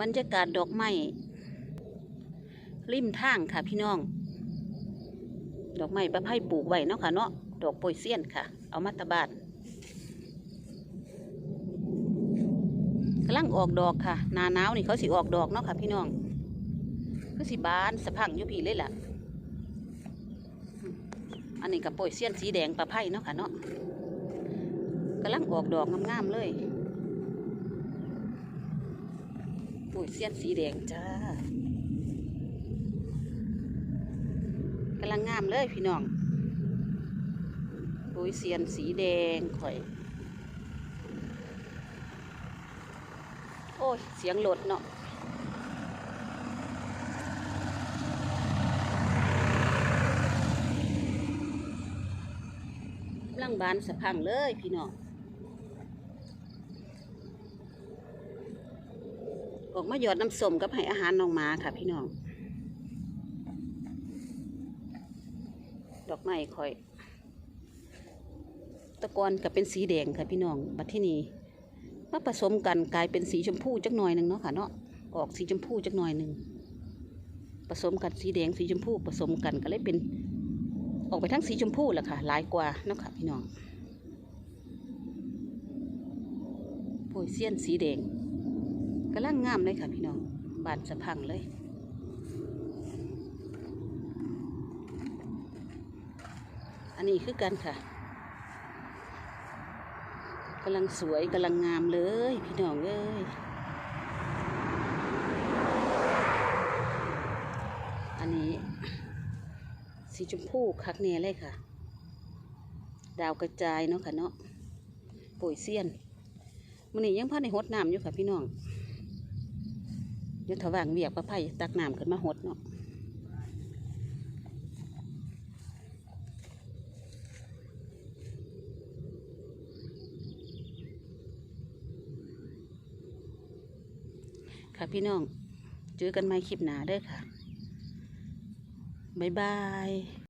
บรรยากาศดอกไม้ริมทางค่ะพี่น้อง ดอกไม้ประไพ่ปลูกไว้เนาะค่ะเนาะดอกโปยเซียนค่ะ เอามาตะบานกำลังออกดอกค่ะนาหนาวนี่เขาสิออกดอกเนาะค่ะพี่น้องคือสิบานสะพังยู่พี่เลยล่ะ อันนี้กับโปยเซียนสีแดงประไพ่เนาะค่ะเนาะกำลังออกดอกงามๆเลยโปยเซียนสีแดงจ้ากำลังงามเลยพี่น้องโปยเซียนสีแดงข่อย โอ้ย เสียงรถเนาะกำลังบานสะพังเลยพี่น้อง ออกมาหยอดน้ำส้มกับให้อาหารน้องหมาค่ะ พี่น้อง ดอกไม้คอย ตะกอนกับเป็นสีแดงค่ะพี่น้องบัดที่นี่มาผสมกันกลายเป็นสีชมพูจักหน่อยหนึ่งเนาะค่ะเนาะออกสีชมพูจักหน่อยหนึ่งผสมกันสีแดงสีชมพูผสมกันก็เลยเป็น ออกไปทั้งสีชมพูแหละค่ะหลายกว่าเนาะค่ะพี่น้องโปยเซียนสีแดง กำลังงามเลยค่ะพี่น้อง บานสะพังเลย อันนี้คือกันค่ะกำลังสวยกำลังงามเลยพี่น้องเอ้ย อันนี้ สีชมพูคักเนี่ยเลยค่ะ ดาวกระจายเนาะค่ะเนาะปุ๋ยเซียนมันนี้ยังพาในหดน้ำอยู่ค่ะพี่น้อง เดี๋ยวถว่างเวียกประไผ่ตักน้ำขึ้นมาหดเนาะค่ะพี่น้องเจอกันใหม่คลิปหนาเด้อค่ะ บ๊ายบาย